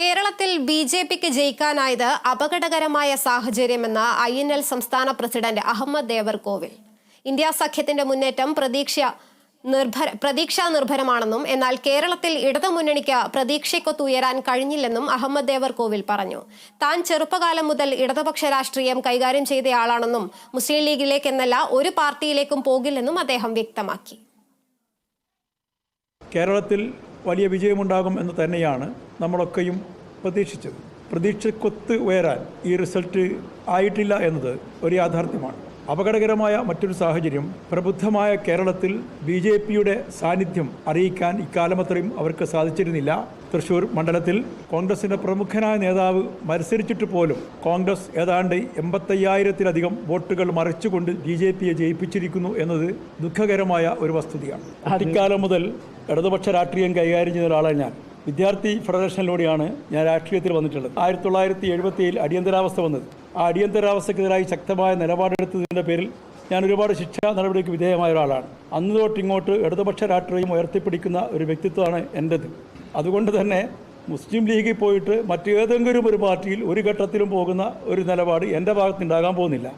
കേരളത്തിൽ B J പിക്ക് ജയിക്കാനായത് അപകടകരമായ സാഹചര്യമെന്ന് ഐ എൻ എൽ സംസ്ഥാന പ്രസിഡന്റ് അഹമ്മദ് ദേവർകോവിൽ. ഇന്ത്യ സഖ്യത്തിന്റെ മുന്നേറ്റം പ്രതീക്ഷ നിർഭര പ്രതീക്ഷാ നിർഭരമാണെന്നും എന്നാൽ കേരളത്തിൽ ഇടതുമുന്നണിക്ക് പ്രതീക്ഷയ്ക്കൊത്തുയരാൻ കഴിഞ്ഞില്ലെന്നും അഹമ്മദ് ദേവർകോവിൽ പറഞ്ഞു. താൻ ചെറുപ്പകാലം മുതൽ ഇടതുപക്ഷ രാഷ്ട്രീയം കൈകാര്യം ചെയ്തയാളാണെന്നും മുസ്ലിം ലീഗിലേക്കെന്നല്ല ഒരു പാർട്ടിയിലേക്കും പോകില്ലെന്നും അദ്ദേഹം വ്യക്തമാക്കി. കേരളത്തിൽ വലിയ വിജയമുണ്ടാകും എന്ന് തന്നെയാണ് നമ്മളൊക്കെയും പ്രതീക്ഷിച്ചത്. പ്രതീക്ഷക്കൊത്ത് ഉയരാൻ ഈ റിസൾട്ട് ആയിട്ടില്ല എന്നത് ഒരു യാഥാർത്ഥ്യമാണ്. അപകടകരമായ മറ്റൊരു സാഹചര്യം പ്രബുദ്ധമായ കേരളത്തിൽ ബി ജെ പിയുടെ സാന്നിധ്യം അറിയിക്കാൻ ഇക്കാലമത്രയും അവർക്ക് സാധിച്ചിരുന്നില്ല. തൃശൂർ മണ്ഡലത്തിൽ കോൺഗ്രസിന്റെ പ്രമുഖനായ നേതാവ് മത്സരിച്ചിട്ട് പോലും കോൺഗ്രസ് ഏതാണ്ട് എൺപത്തയ്യായിരത്തിലധികം വോട്ടുകൾ മറിച്ചുകൊണ്ട് ബി ജെ പിയെ ജയിപ്പിച്ചിരിക്കുന്നു എന്നത് ദുഃഖകരമായ ഒരു വസ്തുതയാണ്. അടിക്കാലം മുതൽ ഇടതുപക്ഷ രാഷ്ട്രീയം കൈകാര്യം ചെയ്ത ഒരാളാണ് ഞാൻ. വിദ്യാർത്ഥി ഫെഡറേഷനിലൂടെയാണ് ഞാൻ രാഷ്ട്രീയത്തിൽ വന്നിട്ടുള്ളത്. ആയിരത്തി തൊള്ളായിരത്തി എഴുപത്തി ഏഴിൽ അടിയന്തരാവസ്ഥ വന്നത്. ആ അടിയന്തരാവസ്ഥക്കെതിരായി ശക്തമായ നിലപാടെടുത്തതിന്റെ പേരിൽ ഞാൻ ഒരുപാട് ശിക്ഷാ നടപടിക്ക് വിധേയമായ ഒരാളാണ്. അന്ന് തൊട്ട് ഇങ്ങോട്ട് ഇടതുപക്ഷ രാഷ്ട്രീയം ഉയർത്തിപ്പിടിക്കുന്ന ഒരു വ്യക്തിത്വമാണ് എന്റെത് അതുകൊണ്ട് തന്നെ മുസ്ലിം ലീഗിൽ പോയിട്ട് മറ്റേതെങ്കിലും ഒരു പാർട്ടിയിൽ ഒരു ഘട്ടത്തിലും പോകുന്ന ഒരു നിലപാട് എന്റെ ഭാഗത്തുണ്ടാകാൻ പോകുന്നില്ല.